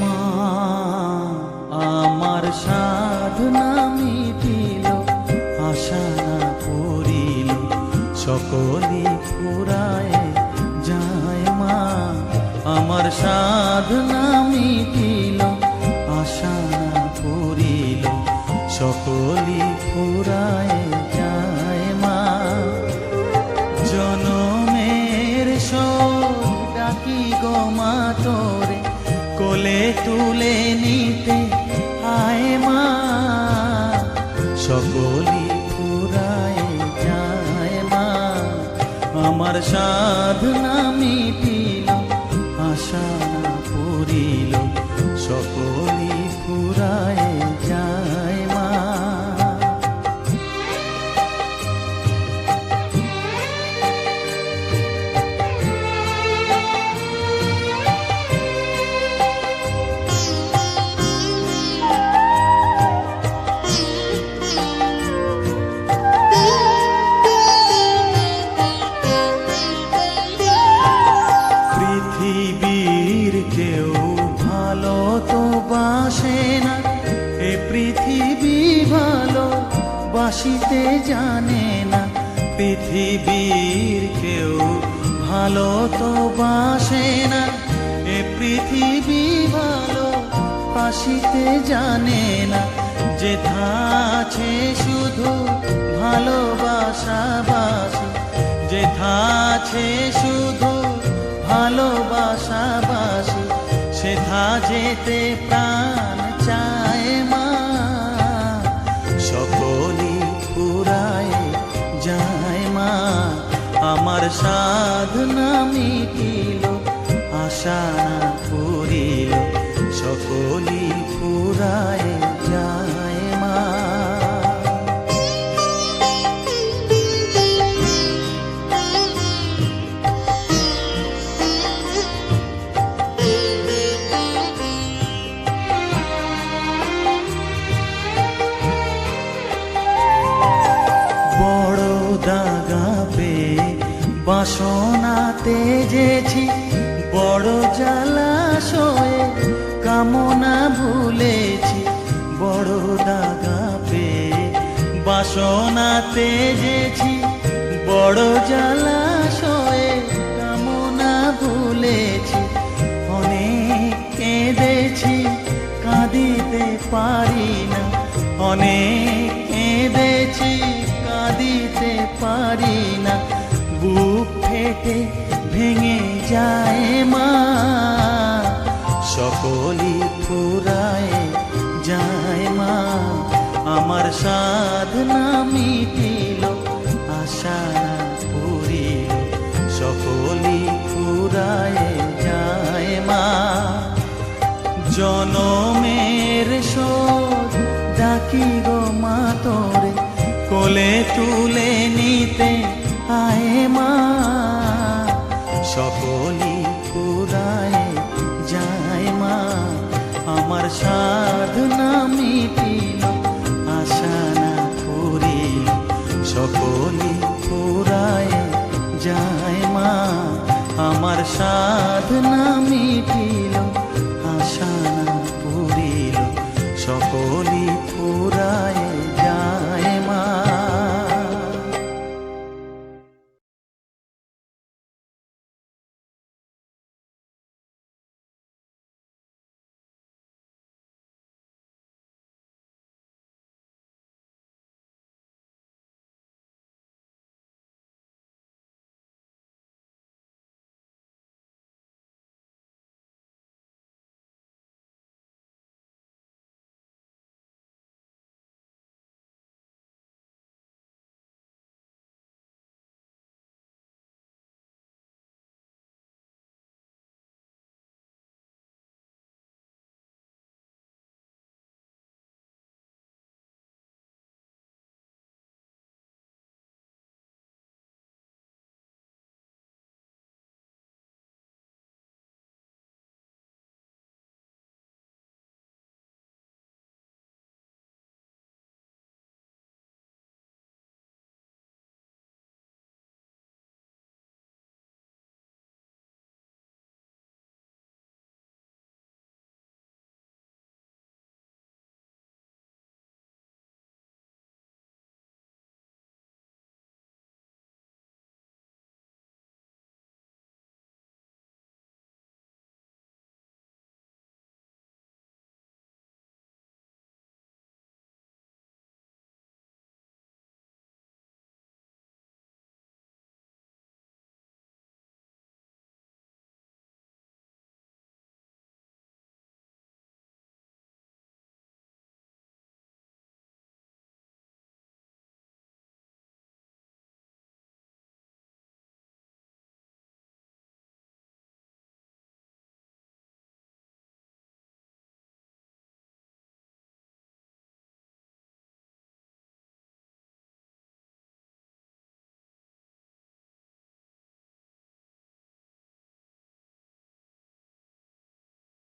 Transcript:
মা সাধনা আশা ফুরায় যায় মা। আমার সাধনা মিটিল আশা করিল সকলে ফুরায় তুলে নিতে। আয় মা সকলি ফুরায় যায় মা। আমার সাধনা মিটিল, আশা পুরিল সকলি ফুরায় পৃথিবী ভালো বাসিতে জানে না পৃথিবীর কেউ। ভালো তো বাসে না, এ পৃথিবী ভালো বাসিতে জানে না। যেথা আছে শুধু ভালোবাসা বাসি যেথা আছে শুধু ভালোবাসাবাসি সেথা যেতে প্রাণ আমার সাধনা মিটিল আশা পুরিল সকলি পুরায় বাসনাতে যেছি, বড় জলাশয়ে কামনা ভুলেছি, বড় দাগা পে বাসনাতে যেছি, বড় জলাশয়ে কামনা ভুলেছি, অনেক কেঁদেছি, কাঁদিতে পারি না অনেক কেঁদেছি, কাঁদিতে পারি না ফেটে ভেঙে যায় মা। সকলি ফুরায় যায় মা। আমার সাধনা মিটিল, আশা পুরিল সকলি ফুরায় যায় মা। জনমের শোধ ডাকি গো মা তোরে, কোলে তুলে নিতে আয় সকলি পুরায় যায় মা আমার সাধনা মিটিল